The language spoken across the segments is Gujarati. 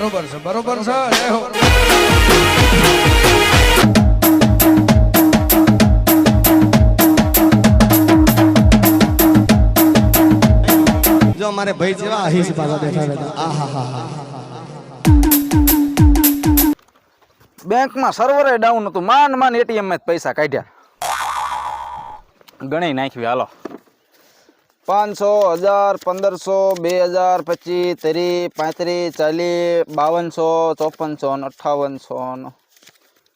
બરોબર છે બરોબર છે જય હો. જો અમારે ભાઈ જેવા અહીસ પાછા બેઠા બેઠા. આ હા હા બેંકમાં સર્વરે ડાઉન હતું. માન માન એટીએમમાં જ પૈસા કાઢ્યા. ગણી નાખ્યું હાલો. પાંચસો, હજાર, પંદરસો, બે હજાર, પચીસ, ત્રીસ, પાંત્રીસ, ચાલીસ, બાવનસો, ચોપનસો ને અઠાવનસો ને.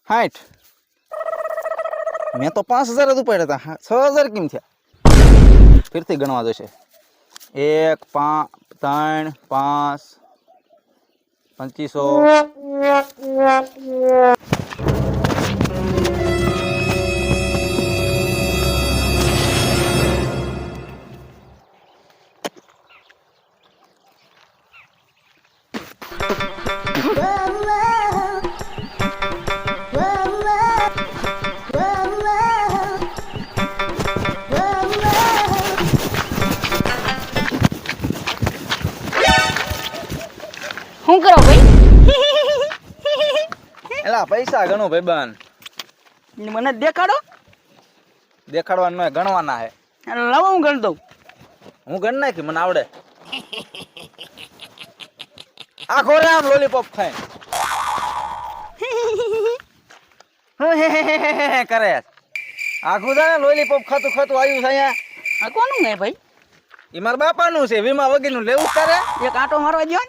સાઠ મેં તો પાંચ હજાર જ ઉપાડ્યા હતા છ હજાર કેમ થયા? ફરીથી ગણવા જશે. એક પાંચ ત્રણ, પાંચ, પંચીસો. શું કરો ભાઈ? એલા પૈસા ગણો ભાઈબંધ મને દેખાડો. દેખાડવાનું ગણવાના હે. લાવો હું ગણ દઉં. હું ગણ નાખી મને આવડે. આખો રે આમ લોલીપોપ ખાય. કરે. આખું છે ને લોલીપોપ ખાતું ખાતું આવ્યું છે અહીંયા. આ કોનું હે ભાઈ? એ મારા બાપાનું છે વીમા વગીરનું લેવું કરે. એક આટો મારવા દો ને?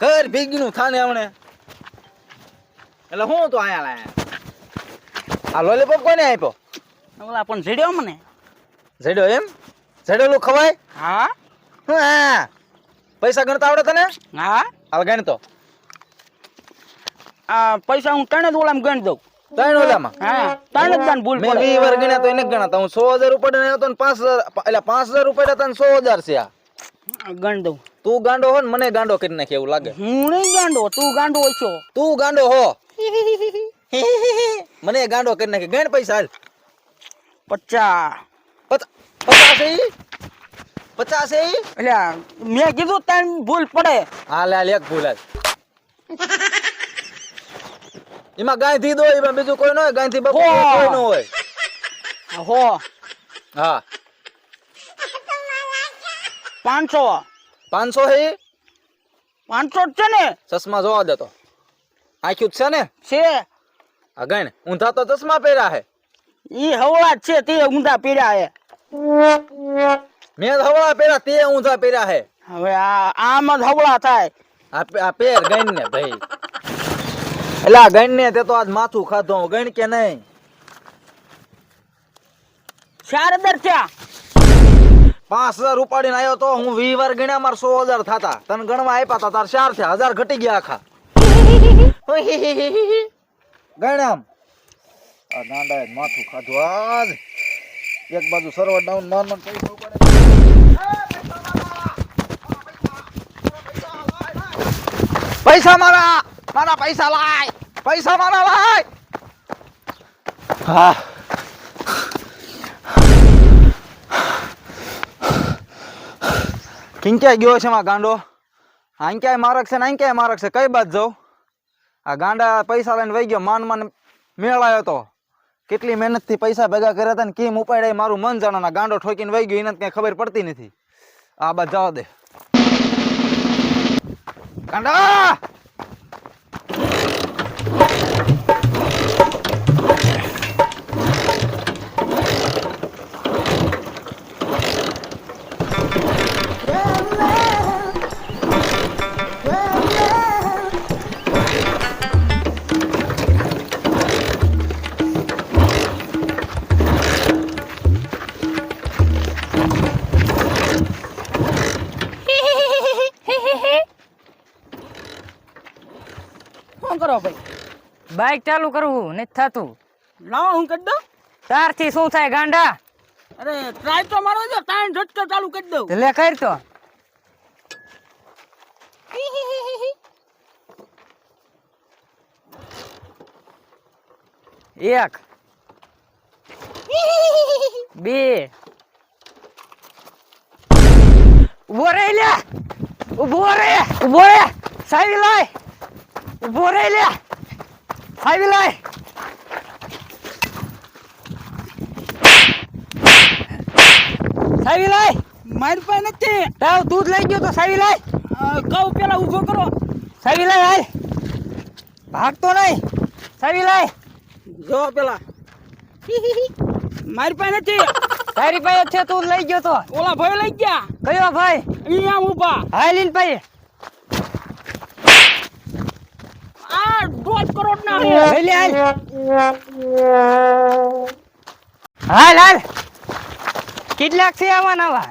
ઘર ભીગનું થાને હમણે. એટલે હું તો અહીંયા લાયા. આ લોલીપોપ કોને આપ્યો? ઓલા પણ જડ્યો મને. જડ્યો એમ? જડેલું ખવાય? હા હું. હા. પૈસા ગણતા આવડે તને? હા. હાલ ગણતો આ પૈસા હું ત્રણ જ ઓલામાં ગણ દઉં. ત્રણ ઓલામાં? હા ત્રણ જ તાન ભૂલ મેં વી વાર ગણ્યા તો એને ગણાતા. હું સો હજાર રૂપિયા આવ્યો તો પાંચ હજાર એટલે પાંચ હજાર રૂપિયા હતા સો હજાર છે આ. ગણ દઉં. તું ગાંડો હો ને મને ગાંડો કરી નાખે એવું લાગે. હું નહીં ગાંડો તું ગાંડો છો. તું ગાંડો હો. મને ગાંડો કરી નાખે. ગણ પૈસા હાલ. પચાસ. પચ- પચાસ પચાસ એ? એટલે મેં કીધું તને ભૂલ પડે. હાલ હાલ એક ભૂલ જ. એમાં ગાંધી દો એમાં બીજું કોઈ ન હોય ગાંધી બાપુ હો. કોઈ ન હોય. હો! હા. પાંચસો. પાંચસો હે? પાંચસો જ છે ને? ચશ્મા જોવા દેતો આંખ્યું જ છે ને? છે. આ ગણ ઊંધા તો ચશ્મા પહેર્યા હે. ઈ હવળા છે તે ઊંધા પીડ્યા હે. મેં ધવળા પહેર્યા તે ઊંધા પહેર્યા હે. હવે આ આમ જ હવળા થાય. આ પેર ગણ ને ભાઈ. એટલે આ ગણ ને તે તો આજ માથું ખાધું ગણ કે નહીં? ચાર હજાર થયા પાંચ હજાર ઉપાડીને આવ્યો તો હું વી વાર ગણ્યા મારે સો હજાર થતા. તને ગણવા આપ્યા તા તાર ચાર થયા. હજાર ઘટી ગયા આખા. ગણ્યામ આ ગાંડાએ માથું ખાધું આજ. એક બાજુ સર્વર ડાઉન માન માન ઉપાડે. પૈસા મારા મારા પૈસા લાય પૈસા મારા લાય. હા. કિંક્યાય ગયો છે માં ગાંડો? અહીં ક્યાંય મારક છે ને અહીં ક્યાંય મારક છે? કઈ બાદ જાઉં? આ ગાંડા પૈસા લઈને વહી ગયો માન માન મેળાયો તો. કેટલી મહેનતથી પૈસા ભેગા કર્યા હતા ને કેમ ઉપાડ્યા મારું મન જાણો ગાંડો ઠોકીને વહી ગયો એને કઈ ખબર પડતી નથી. આ બાદ જવા દે. ગાંડા શું બાઇક ચાલુ કરવું નથી થતું. લાવો હું કરી દઉં? તારથી શું થાય ગાંડા? અરે ટ્રાય તો મારો જો તાણ ઝટકો ચાલુ કરી દઉં. લે કર તો. એક બે ઊભો રે લે ઊભો રે ઊભો રે સાઈડ લાય. ઊભો રહી લે આવી લાય સાવી લાય મારી પાસે નથી. તાવ દૂધ લઈ ગયો તો સાવી અ, કહું પેલા ઊભો કરો. સાવી લાય હાલ. ભાગતો નહીં. સાવી લાય જો પેલા. મારી પાસે નથી. તારી પાસે છે તું લઈ ગયો તો. ઓલા ભાઈ લઈ ગયા. કયો ભાઈ? અહીંયા ઊભા. હાલ ઇન ભાઈ. આ કેટલાક છે આવા નવા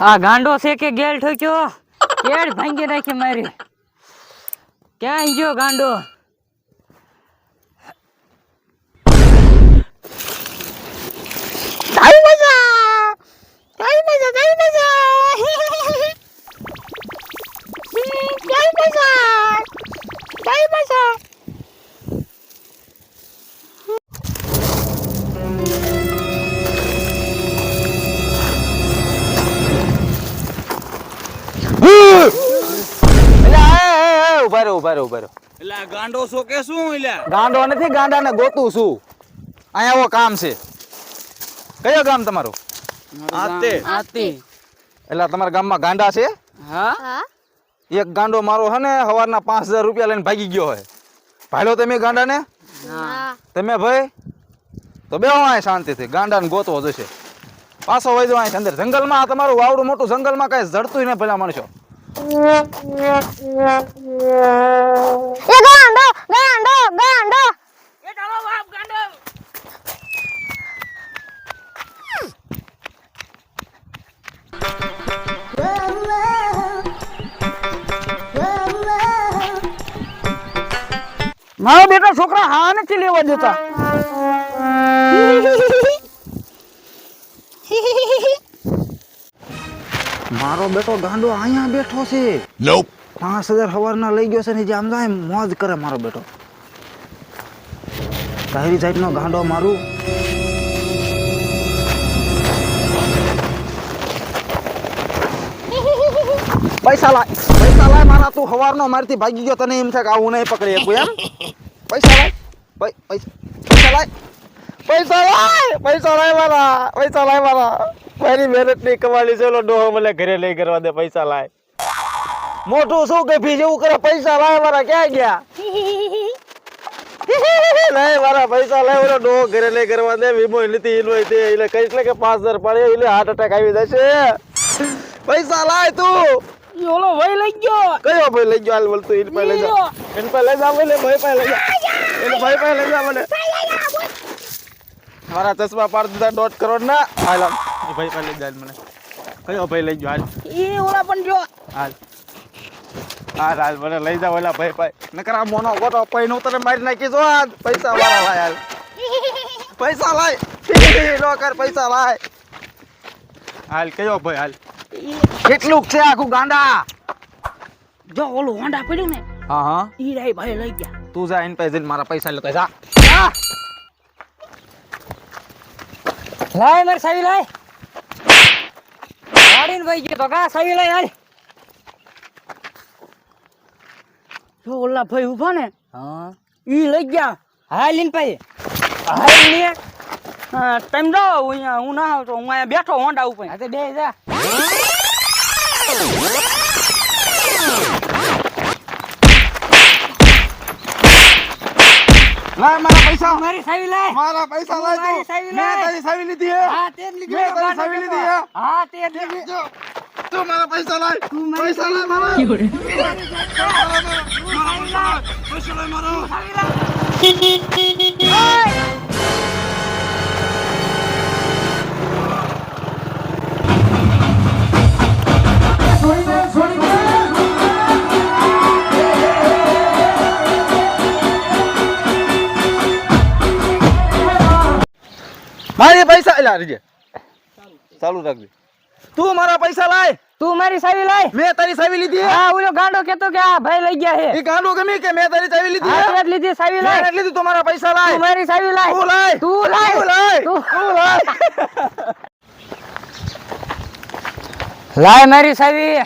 આ ગાંડો છે કે ગેલ ઠોક્યો? કેડ ભાંગી નાખી મારી. ક્યાં ગયો ગાંડો? ઊભા રહો ઊભા રહો ઊભા રહો. એટલે આ ગાંડો છો કે શું એટલે ગાંડો નથી ગાંડાને ગોતું છું. અહીંયા આવો કામ છે. કયો ગામ તમારું? આતે. આતે. એટલે તમારા ગામમાં ગાંડા છે? હા? એક ગાંડો મારો હે ને સવારના પાંચ હજાર રૂપિયા લઈને ભાગી ગયો હોય ભાડો તમે ગાંડાને? તમે ભાઈ? તો બે અહીં શાંતિથી. ગાંડાને ગોતવો જશે. પાછો વૈજો અહીં અંદર. જંગલમાં આ તમારું વાવડું મોટું જંગલમાં કઈ જડતું નહીં ભલા માણસો એ ગાંડો ગાંડો ગાંડો એ ચાલો બાપ ગાંડો. મારો બેટા છોકરા હા નથી લેવા દેતા. મારો બેટો ગાંડો અહીંયા બેઠો છે. પાંચ હજાર સવારના લઈ ગયો છે ને જે આમ જાય મોજ કરે મારો બેટો. તારી જાતનો ગાંડો મારું. પૈસા લાય પૈસા લાય મારા તું સવારનો મારથી ભાગી ગયો તને એમ થાય કે આવું નહીં પકડી શકું એમ? પૈસા લાય પૈસા લાય. પૈસા લાય પૈસા લાય મારા પૈસા લાય મારા. મારી મહેનતની કમાણી છે ડોહો મને ઘરે લઈ કરવા દે પૈસા લાય. મોટું શું કે ભી જેવું કરે પૈસા લાય મારા ક્યાં ગયા? લાય મારા પૈસા લાય ઓલો ડોહો ઘરે લઈ કરવા દે વીમો નથી ઈનો તે એટલે કઈ કે પાંચ હજાર પડે એટલે હાર્ટ એટેક આવી જશે. પૈસા લાય તું. ઓલો ભાઈ લઈ ગયો. કયો ભાઈ લઈ ગયો? હાલ બોલતું એને પાસે લઈ જા. એને પાસે લઈ જાવ મને ભાઈ પાસે લઈ જા. એને ભાઈ પાસે લઈ જા મને. મારા ચશ્મા પાડ દીધા દોઢ કરોડ ના. હાલ એ ભાઈ પાસે લઈ જાય મને. કયો ભાઈ લઈ ગયો હાલ. એ ઓલા પણ જો. હાલ. હાલ હાલ મને લઈ જાવ ઓલા ભાઈ ભાઈ. નકર આ મોનો ગોટો પૈનો તને મારી નાખી જો આજ. પૈસા વાળા લાય હાલ. પૈસા લાય. નો કર પૈસા લાય. હાલ કયો ભાઈ હાલ. કેટલું છે આખું ગાંડા? જો ઓલું હોન્ડા પડ્યું ને હા હા. ઈ રાઈ ભાઈ લઈ ગયા. તું જા એને પાસે મારા પૈસા લઈ જા. જા. લાય મારી સાવી લાય. ગાડીને ભાઈ ગયો તો કા સાવી લાય હાલ. જો ઓલા ભાઈ ઊભા ને હા. ઈ લઈ ગયા. હાલ ઇન ભાઈ હાલ ને ટાઈમ દો અહીંયા હું ના આવતો હું અહીંયા બેઠો હોંડા ઉપર. તો બે જા. લાય મારા પૈસા. મારી સાવી લાય મારા પૈસા લાય મારી તું સાવી મેં લાય. તારી સાવી લીધી હે. હા તે જ લીધું મેં તારી ગાંડો સાવી જતો. લીધી હે. હા તે જ લીધું જો તું મારા પૈસા લાય પૈસા લાય મારા. પૈસા લાય મારા. મારી પૈસા એલા રીજે. ચાલુ રાખજે. તું મારા પૈસા લાય. તું મારી સાવી લાય. મેં તારી સાવી લીધી હા. ઓલો ગાંડો કેતો કે આ ભાઈ લઈ ગયા એ છે ગાંડો ગમે કે મેં તારી સાવી લીધી હા. હે? લીધી સાવી લાય. નથી લીધું તમારા મારા પૈસા લાય. તું મારી સાવી લાય. તું લાય. તું લાય તું લાય. તું- લાય. લાય મારી સાવી.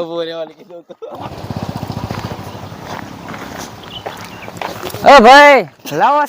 ઊભો રહેવાની કીધું તો. ઓ ભાઈ લાવો.